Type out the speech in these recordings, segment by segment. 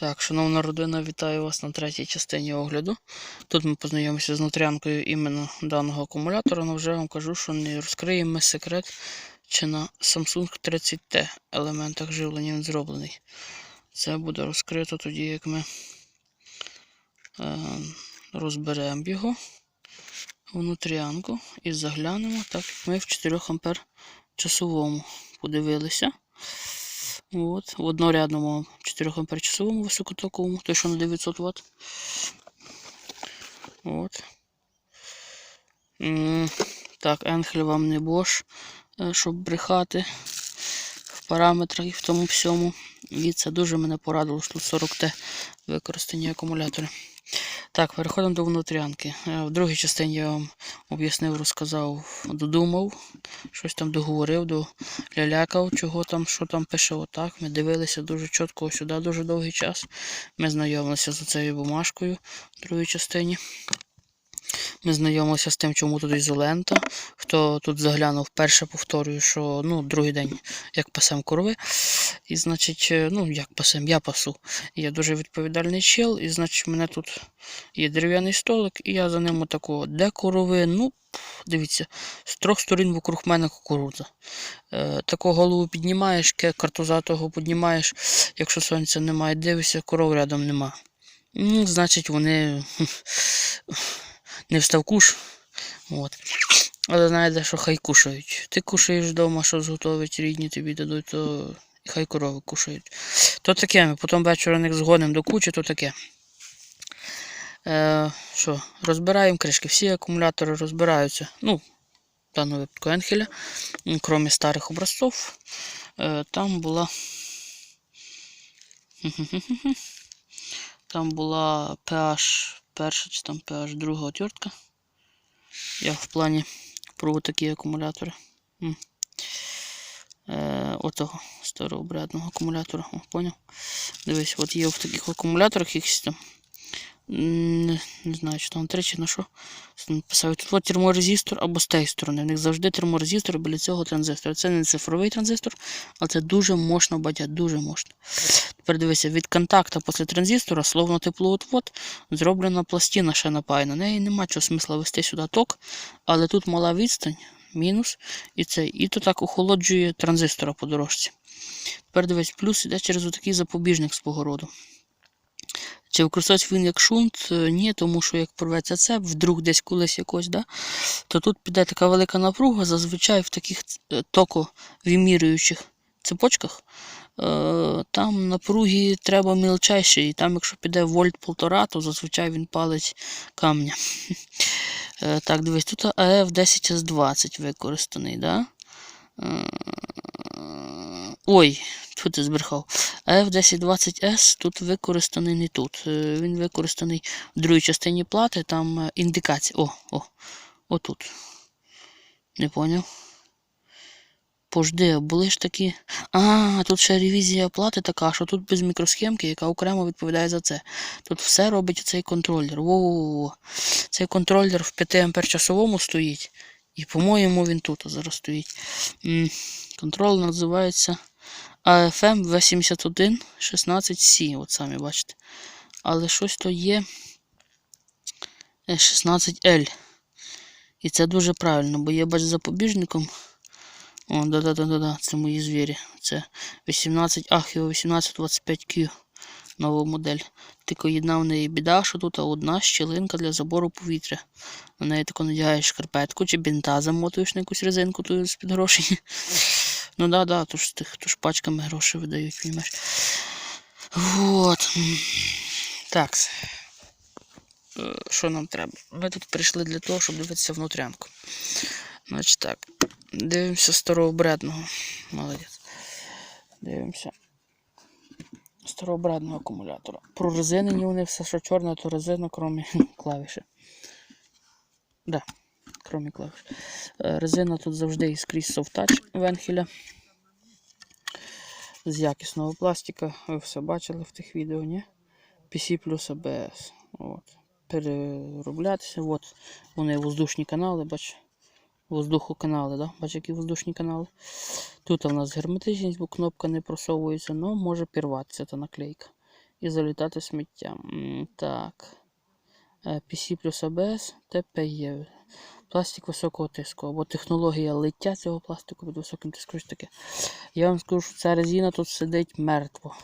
Так, шановна родина, вітаю вас на третій частині огляду. Тут ми познайомимося з нутрянкою іменно даного акумулятора, але вже вам кажу, що не розкриємо секрет, чи на Samsung 30T елементах живлення він зроблений. Це буде розкрито тоді, як ми е, розберемо його внутрянку і заглянемо, так як ми в 4 ампер часовому подивилися. От, в однорядному 4 ампер часовому високотоковому, той, що на 900 Вт. От. Так, Енхель вам не Bosch, е, щоб брехати в параметрах і в тому всьому. І це дуже мене порадило, що тут 40Т використані акумулятори. Так, переходимо до внутрянки. Е, В другій частині я вам об'яснив, розказав, додумав, щось там договорив, до лялякав, чого там, що там пише отак. Ми дивилися дуже чітко сюди дуже довгий час. Ми знайомилися з цією бумажкою в другій частині. Ми знайомилися з тим, чому тут ізолента. Хто тут заглянув, перше повторюю, що ну, другий день як пасем корови. І, значить, е, ну, як пасем, я пасу. Я дуже відповідальний чел, і, значить, мене тут є дерев'яний столик, і я за ним отако, де корови, ну, дивіться, з трьох сторін вокруг мене кукурудза. Е, таку голову піднімаєш, картузатого піднімаєш, якщо сонця немає, дивишся, коров рядом нема. Ну, значить, вони не в ставку. От. Але знаєте, що хай кушають. Ти кушаєш вдома, що зготовить, рідні тобі дадуть, то хай корови кушають. То таке, ми потім вечора них згонимо до кучі, то таке. Е, що, розбираємо кришки. Всі акумулятори розбираються. Ну, в даному випадку Енхеля, крім старих образців. Е, там була. Там була PH перша чи там PH друга отвертка. Я в плані про такі акумулятори. М. Е, отого старообрядного акумулятора. О, поняв? Дивись, от є в таких акумуляторах якісь там. Не, не знаю, чи там три чи на що. Написав, тут от терморезистор або з тієї сторони. В них завжди терморезистор біля цього транзистора. Це не цифровий транзистор, але це дуже мощно батя, дуже мощно. Тепер дивися, від контакта після транзистора, словно теплоотвод, зроблена пластина ще напаяна. На неї нема чого смисла вести сюди ток, але тут мала відстань, мінус, і це, і то так охолоджує транзистора по дорожці. Тепер дивись, плюс іде через отакий запобіжник свого роду. Чи використовується він як шунт? Е, Ні, тому що як порветься це, вдруг десь колись якось, да, то тут піде така велика напруга, зазвичай в таких е, токовимірюючих цепочках. Е, там напруги треба мілчайші, і там, якщо піде вольт полтора, то зазвичай він палить камня. Так, дивись, тут АФ 10С20 використаний, да? Ой, тут ти збрехав. F1020S тут використаний не тут. Е, Він використаний в другій частині плати, там е, індикація. О, о, отут. Не поняв. Пожди, були ж такі. А, тут ще ревізія плати така, що тут без мікросхемки, яка окремо відповідає за це. Тут все робить цей контролер. Во-во-во. Цей контролер в 5 ампер часовому стоїть. І, по-моєму, він тут зараз стоїть. М, Контролер називається AFM V71 16C. От самі бачите. Але щось то є е, 16L. І це дуже правильно, бо я бачу запобіжником. О, да-да-да-да, це мої звірі. Це 18 Ахіо 1825Q. Нова модель. Тільки єдна в неї біда, що тут одна щілинка для забору повітря. На неї тако надягаєш шкарпетку чи бінта замотуєш на якусь резинку ту з-під грошей. Ну да, да, то ж тих, то ж пачками гроші видають, розумієш. Вот. Так. Е, Що нам треба? Ми тут прийшли для того, щоб дивитися внутрянку. Значить так. Дивимося старообрядного. Молодець. Дивимося. Старообрядного акумулятора. Прорезинені вони все, що чорне, то резина, крім клавіші. Да, крім клавіш. Е, Резина тут завжди і скрізь софтач Венхеля. З якісного пластика. Ви все бачили в тих відео, ні? PC плюс ABS. От. Перероблятися. От вони воздушні канали, бач. Воздухоканали, да? Бач, які воздушні канали. Тут у нас герметичність, бо кнопка не просовується, але може пірватися та наклейка. і залітати сміттям. Так. Е, PC плюс ABS, TPE. Пластик високого тиску або технологія лиття цього пластику під високим тиском. Я вам скажу, що ця резина тут сидить мертво.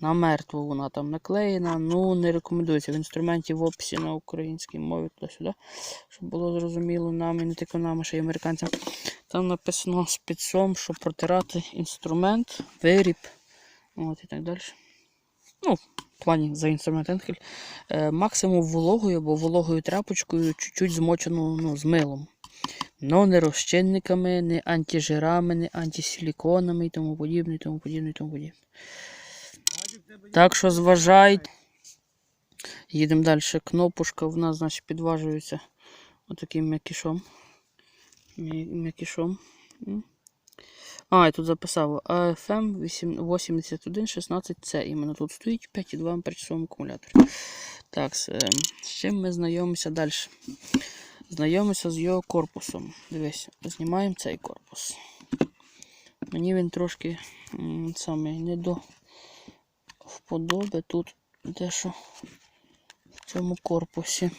На мертву вона там наклеєна. Ну, не рекомендується. В інструменті в описі на українській мові туди-сюди, щоб було зрозуміло нам і не тільки нам, а ще й американцям. Там написано спецом, щоб протирати інструмент, виріб. От і так далі. Ну, в плані за інструмент Енхель. Е, максимум вологою або вологою тряпочкою, чуть-чуть змочену ну, з милом. Но не розчинниками, не антижирами, не антисиліконами і тому подібне, і тому подібне, і тому подібне. Так що зважайте. Їдемо далі. Кнопочка в нас, значить, підважується отаким м'якішом. М'якішом. А, я тут записав AFM 8116C. Іменно тут стоїть 5,2 ампер акумулятор. Так, з, е, з чим ми знайомимося далі? Знайомимося з його корпусом. Дивись, знімаємо цей корпус. Мені він трошки саме не до вподоби тут дещо в цьому корпусі.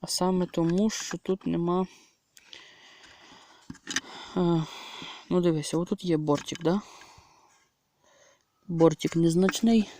А саме тому, що тут нема. Е, ну, дивися, отут є бортик, да? Бортик незначний,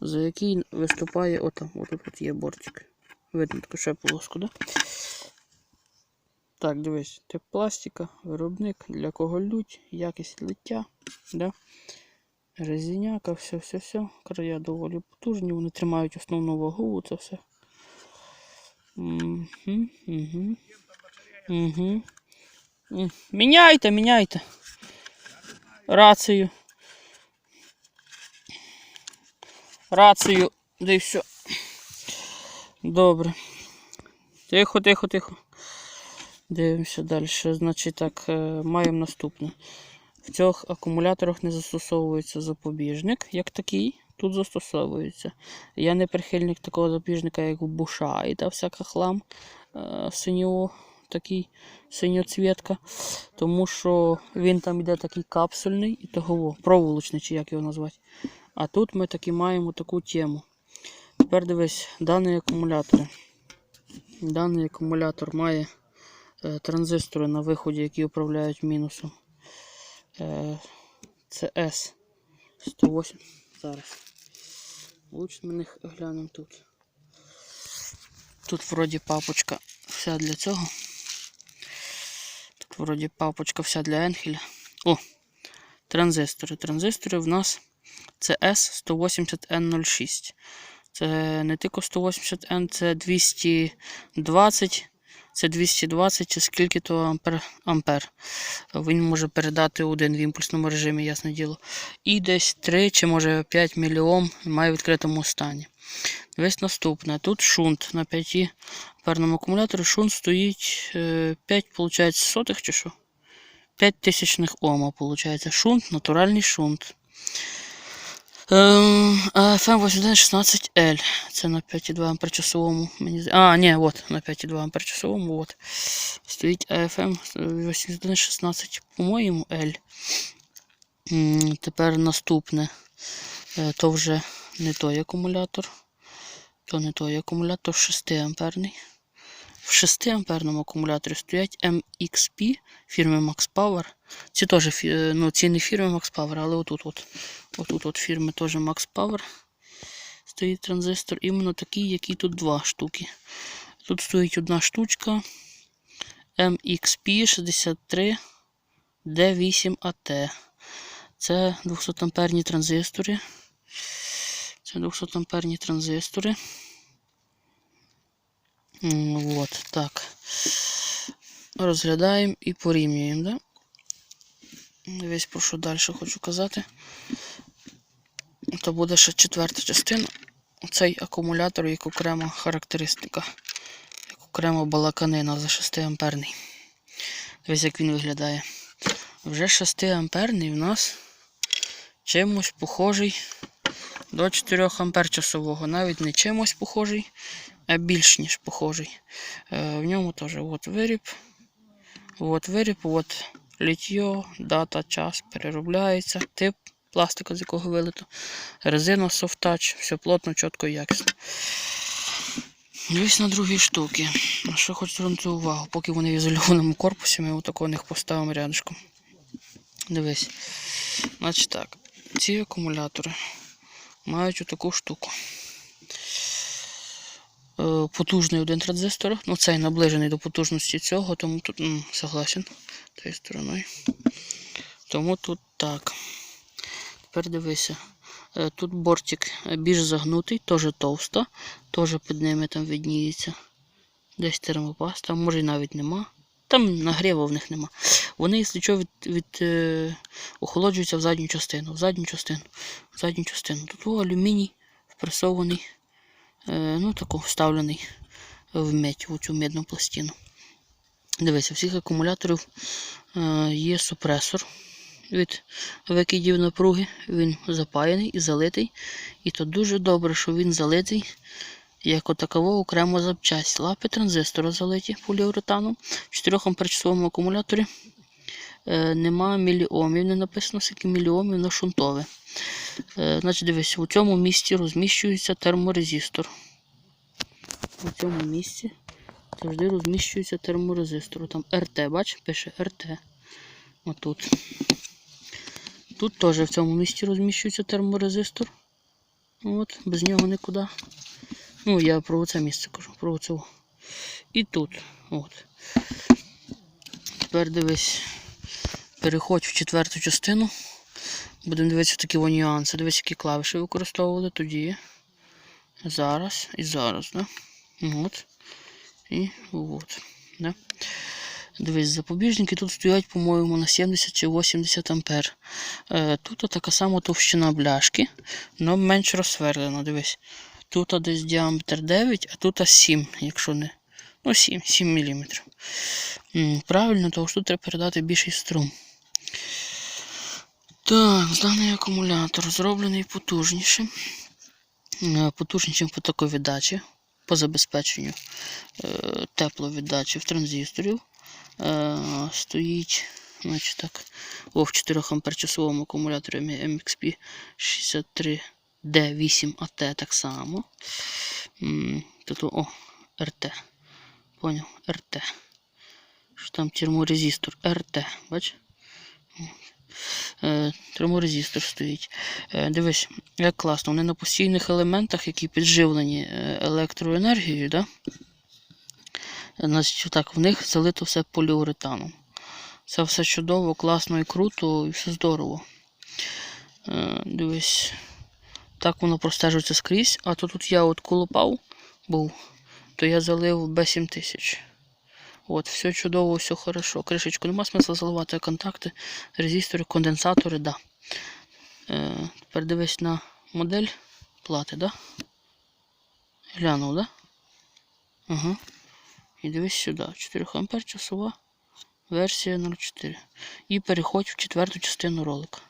за який виступає отам. Отут от є бортик. Видно таку ще полоску, да? Так, дивись, тип пластика, виробник, для кого лють, якість лиття, да? Резиняка, все, все, все. Края доволі потужні, вони тримають основну вагу, це все. Угу, угу. Угу. Міняйте, міняйте. Рацію. Рацію, да і все. Добре. Тихо, тихо, тихо. Дивимося далі. Значить так, е, маємо наступне. В цих акумуляторах не застосовується запобіжник, як такий. Тут застосовується. Я не прихильник такого запобіжника, як буша і та всяка хлам е, синього, такий синьоцвітка. Тому що він там йде такий капсульний і того проволочний, чи як його назвати. А тут ми таки маємо таку тему. Тепер дивись, даний акумулятор. Даний акумулятор має е, транзистори на виході, які управляють мінусом. Е, це S 108. Зараз. Лучше ми них глянемо тут. Тут вроді папочка вся для цього. Тут вроді папочка вся для Енхеля. О! Транзистори. Транзистори в нас це S180N06. Це не тільки 180N, це 220. Це 220 чи скільки то ампер, ампер. Він може передати один в імпульсному режимі, ясне діло. І десь 3 чи може 5 мільйом має в відкритому стані. Дивись наступне. Тут шунт на 5 амперному акумуляторі. Шунт стоїть е, 5, виходить, сотих чи що? 5 тисячних ома, виходить. Шунт, натуральний шунт. FM 8116L. Це на 5,2 амперчасовому. Мені... А, ні, от, на 5,2 амперчасовому, от. Стоїть AFM 8116, по-моєму, L. Тепер наступне. Е, То вже не той акумулятор. То не той акумулятор 6 амперний. В 6 амперному акумуляторі стоять MXP фірми Max Power. Ці теж е, ну, ці не фірми Max Power, але отут от. Отут от фірми теж Max Power. Стоїть транзистор. Іменно такий, який тут два штуки. Тут стоїть одна штучка. MXP 63 D8AT. Це 200 амперні транзистори. Це 200 амперні транзистори. От, так. Розглядаємо і порівнюємо, да? Дивись, про що далі хочу казати. То буде ще четверта частина. Цей акумулятор як окрема характеристика. Як окрема балаканина за 6 амперний. Дивись, як він виглядає. Вже 6 амперний в нас чимось похожий до 4 ампер часового. Навіть не чимось похожий, більш ніж похожий. Е, в ньому теж от виріб. От виріб, от літьо, дата, час переробляється, тип пластика, з якого вилито. Резина touch, все плотно, чітко і якісно. Дивись на другі штуки. На що хочу звернути увагу, поки вони в ізольованому корпусі, ми отако них поставимо рядышком. Дивись. Значить так, ці акумулятори мають отаку штуку. Е, Потужний один транзистор. Ну, цей наближений до потужності цього, тому тут м, согласен тією стороною. Тому тут так. Тепер дивися. Е, Тут бортик е, більш загнутий, теж товста, теж під ними там видніється. Десь термопаста, може і навіть нема. Там нагріву в них нема. Вони, якщо що, від, від, е, охолоджуються в задню частину, в задню частину, в задню частину. Тут алюміній впресований, ну тако вставлений в медь, в цю медну пластину. Дивися, у всіх акумуляторів е, є супресор від викидів напруги. Він запаяний і залитий. І то дуже добре, що він залитий як отаково окремо запчасть. Лапи транзистора залиті поліуретаном. В 4 амперчасовому акумуляторі е, нема міліомів, не написано скільки міліомів на шунтове. Е, значить, дивись, у цьому місці розміщується терморезистор. У цьому місці завжди розміщується терморезистор. Там РТ, бач, пише РТ. Отут. Тут теж в цьому місці розміщується терморезистор. От, без нього нікуди. Ну, я про це місце кажу, про це. І тут. От. Тепер дивись. Переходь в четверту частину. Будемо дивитися такі нюанси. Дивись, які клавіші використовували тоді. Зараз і зараз, да? От. І от. Да? Дивись, запобіжники тут стоять, по-моєму, на 70 чи 80 ампер. Е, тут така сама товщина бляшки, але менш розсверлена. Дивись. Тут десь діаметр 9, а тут 7, якщо не. Ну, 7, 7 мм. Правильно, тому що тут треба передати більший струм. Так, даний акумулятор зроблений потужнішим. Е, Потужнішим по таковіддачі, по забезпеченню е, тепловіддачі в транзисторів. Е, стоїть, значить так, о, в 4 амперчасовому акумуляторі MXP 63 D8AT так само. Тут о, РТ. Поняв? РТ. Що там терморезистор? РТ, бач? Е, терморезистор стоїть. Е, дивись, як класно. Вони на постійних елементах, які підживлені е, електроенергією, да? Значить, так, в них залито все поліуретаном. Це все чудово, класно і круто, і все здорово. Дивись. Так воно простежується скрізь, а то тут я от колупав був, то я залив Б7000. От, все чудово, все хорошо. Кришечку нема смисла заливати контакти, резистори, конденсатори, да. Е, тепер дивись на модель плати, да? Глянув, да? Ага. І дивись сюди. 4 ампер часова версія 04. І переходь в четверту частину ролика.